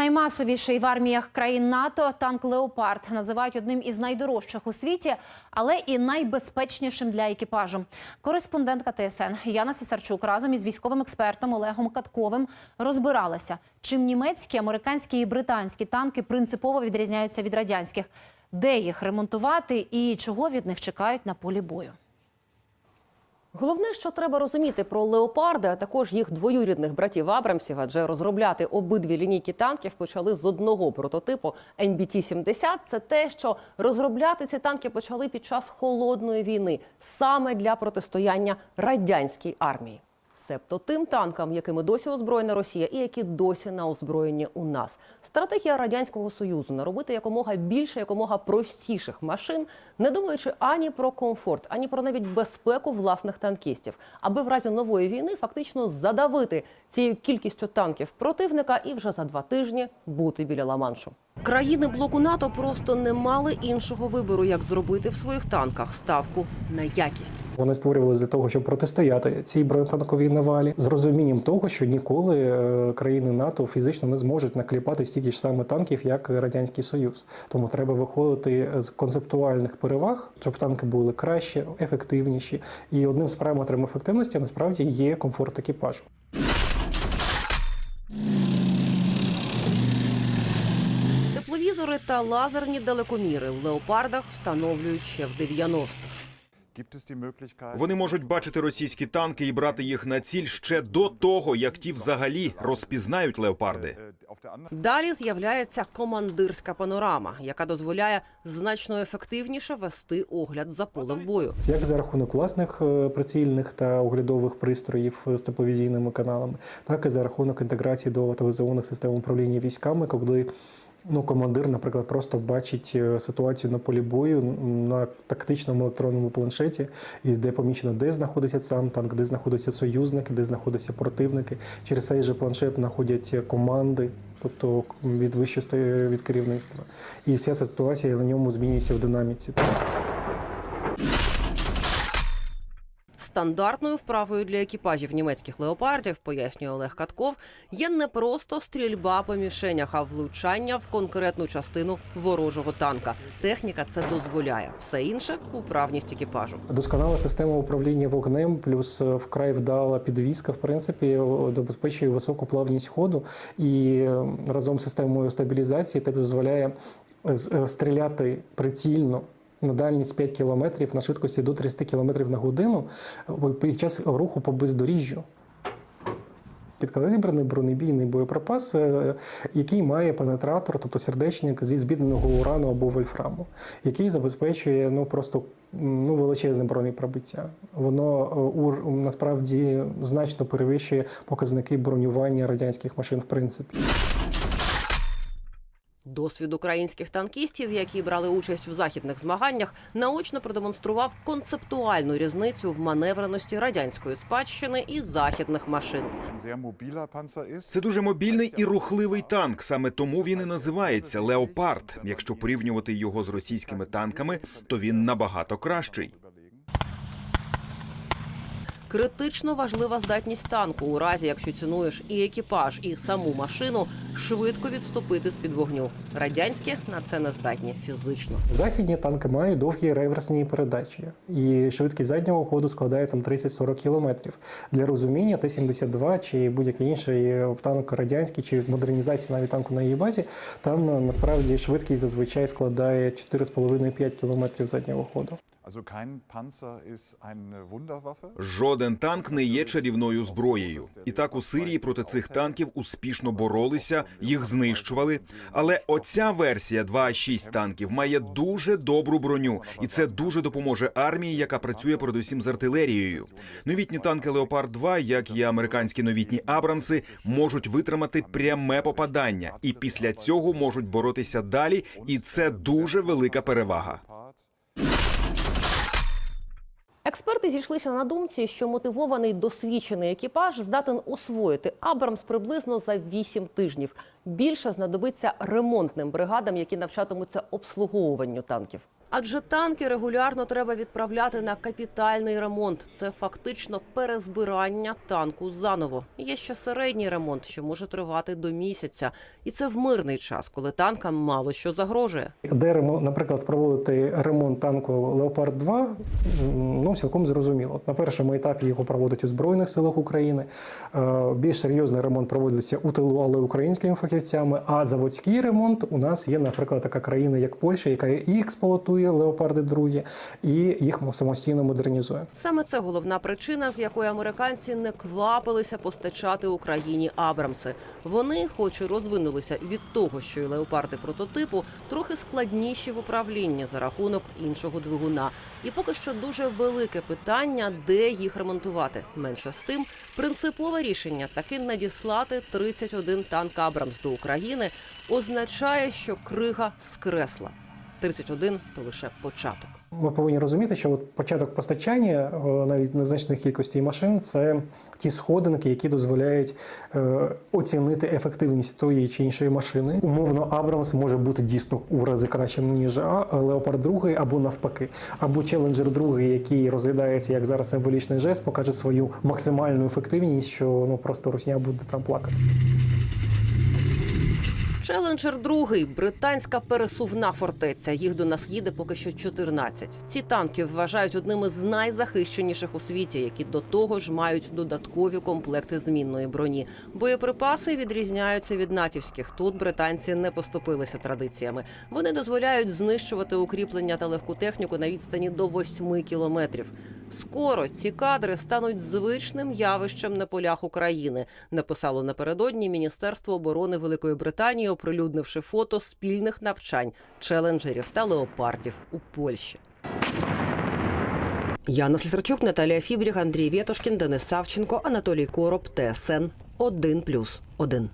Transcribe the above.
Наймасовіший в арміях країн НАТО танк Леопард називають одним із найдорожчих у світі, але і найбезпечнішим для екіпажу. Кореспондентка ТСН Яна Сесарчук разом із військовим експертом Олегом Катковим розбиралася, чим німецькі, американські і британські танки принципово відрізняються від радянських, де їх ремонтувати і чого від них чекають на полі бою. Головне, що треба розуміти про леопарди, а також їх двоюрідних братів Абрамсів, адже розробляти обидві лінійки танків почали з одного прототипу NBT-70. Це те, що розробляти ці танки почали під час холодної війни саме для протистояння радянській армії. Себто тим танкам, якими досі озброєна Росія, і які досі на озброєнні у нас. Стратегія радянського союзу наробити якомога більше, якомога простіших машин, не думаючи ані про комфорт, ані про навіть безпеку власних танкістів, аби в разі нової війни фактично задавити цією кількістю танків противника і вже за два тижні бути біля Ла-Маншу. Країни блоку НАТО просто не мали іншого вибору, як зробити в своїх танках ставку на якість. Вони створювалися для того, щоб протистояти цій бронетанковій навалі з розумінням того, що ніколи е, країни НАТО фізично не зможуть накліпати стільки ж саме танків, як радянський союз. Тому треба виходити з концептуальних переваг, щоб танки були краще, ефективніші. І одним з параметрів ефективності насправді є комфорт екіпажу. Тепловізори та лазерні далекоміри в леопардах встановлюють ще в 90-х. Вони можуть бачити російські танки і брати їх на ціль ще до того, як ті взагалі розпізнають леопарди. Далі з'являється командирська панорама, яка дозволяє значно ефективніше вести огляд за полем бою. Як за рахунок власних е, прицільних та оглядових пристроїв з тепловізійними каналами, так і за рахунок інтеграції до телевізійних систем управління військами, коли ну, командир, наприклад, просто бачить е, ситуацію на полі бою на тактичному електронному планшеті, і де помічено, де знаходиться сам танк, де знаходяться союзники, де знаходяться противники. Через цей же планшет знаходять команди. Тобто від вищого від керівництва, і вся ситуація на ньому змінюється в динаміці. Стандартною вправою для екіпажів німецьких леопардів, пояснює Олег Катков, є не просто стрільба по мішенях, а влучання в конкретну частину ворожого танка. Техніка це дозволяє. Все інше управність екіпажу. Досконала система управління вогнем, плюс е, вкрай вдала підвізка, в принципі, о, забезпечує високу плавність ходу і е, разом з системою стабілізації це дозволяє е, стріляти прицільно. На дальність 5 км на швидкості до 30 км на годину е, під час руху по бездоріжжю. Підкаліберний бронебійний боєприпас, е, який має пенетратор, тобто сердечник зі збідненого урану або вольфраму, який забезпечує ну просто ну величезне бронепробиття. Воно е, у насправді значно перевищує показники бронювання радянських машин, в принципі. Досвід українських танкістів, які брали участь в західних змаганнях, наочно продемонстрував концептуальну різницю в маневреності радянської спадщини і західних машин. Це дуже мобільний і рухливий танк. Саме тому він і називається Леопард. Якщо порівнювати його з російськими танками, то він набагато кращий. Критично важлива здатність танку у разі, якщо цінуєш і екіпаж, і саму машину, швидко відступити з під вогню. Радянські на це не здатні фізично. Західні танки мають довгі реверсні передачі, і швидкість заднього ходу складає там 30-40 км. Для розуміння Т-72 чи будь-який інший танк радянський, чи модернізація навіть танку на її базі, там е, насправді швидкість зазвичай складає 4,5-5 км заднього ходу. Жоден танк не є чарівною зброєю. І так у Сирії проти цих танків успішно боролися, їх знищували. Але оця версія 2.6 танків має дуже добру броню, і це дуже допоможе армії, яка працює передусім з артилерією. Новітні танки Леопард 2 як і американські новітні Абрамси, можуть витримати пряме попадання, і після цього можуть боротися далі. І це дуже велика перевага. Експерти зійшлися на думці, що мотивований досвідчений екіпаж здатен освоїти Абрамс приблизно за 8 тижнів. Більше знадобиться ремонтним бригадам, які навчатимуться обслуговуванню танків. Адже танки регулярно треба відправляти на капітальний ремонт. Це фактично перезбирання танку заново. Є ще середній ремонт, що може тривати до місяця, і це в мирний час, коли танкам мало що загрожує. Де наприклад, проводити ремонт танку Леопард 2 ну цілком зрозуміло. На першому етапі його проводять у збройних силах України. Е, Більш серйозний ремонт проводиться у тилу, але українськими фахівцями. А заводський ремонт у нас є, наприклад, така країна, як Польща, яка і експлуатує леопарди 2, і їх самостійно модернізує. Саме це головна причина, з якої американці не квапилися постачати Україні Абрамси. Вони, хоч і розвинулися від того, що й леопарди прототипу, трохи складніші в управлінні за рахунок іншого двигуна. І поки що дуже велике питання, де їх ремонтувати. Менше з тим, принципове рішення таки надіслати 31 танк Абрамс до України означає, що крига скресла. 31 – то лише початок. Ми повинні розуміти, що от початок постачання навіть незначних кількостей машин це ті сходинки, які дозволяють е, оцінити ефективність тої чи іншої машини. Умовно, Абрамс може бути дійсно у рази кращим ніж Леопард 2 або навпаки, або Челенджер 2, який розглядається як зараз символічний жест, покаже свою максимальну ефективність, що ну просто русня буде там плакати. Челенджер другий британська пересувна фортеця. Їх до нас їде поки що 14. Ці танки вважають одними з найзахищеніших у світі, які до того ж мають додаткові комплекти змінної броні. Боєприпаси відрізняються від натівських. Тут британці не поступилися традиціями. Вони дозволяють знищувати укріплення та легку техніку на відстані до 8 кілометрів. Скоро ці кадри стануть звичним явищем на полях України. Написало напередодні Міністерство оборони Великої Британії, оприлюднивши фото спільних навчань челенджерів та леопардів у Польщі. Яна Слісарчук, Наталія Фібріх, Андрій Вєтошкін, Денис Савченко, Анатолій Короб, ТСН 1+,1.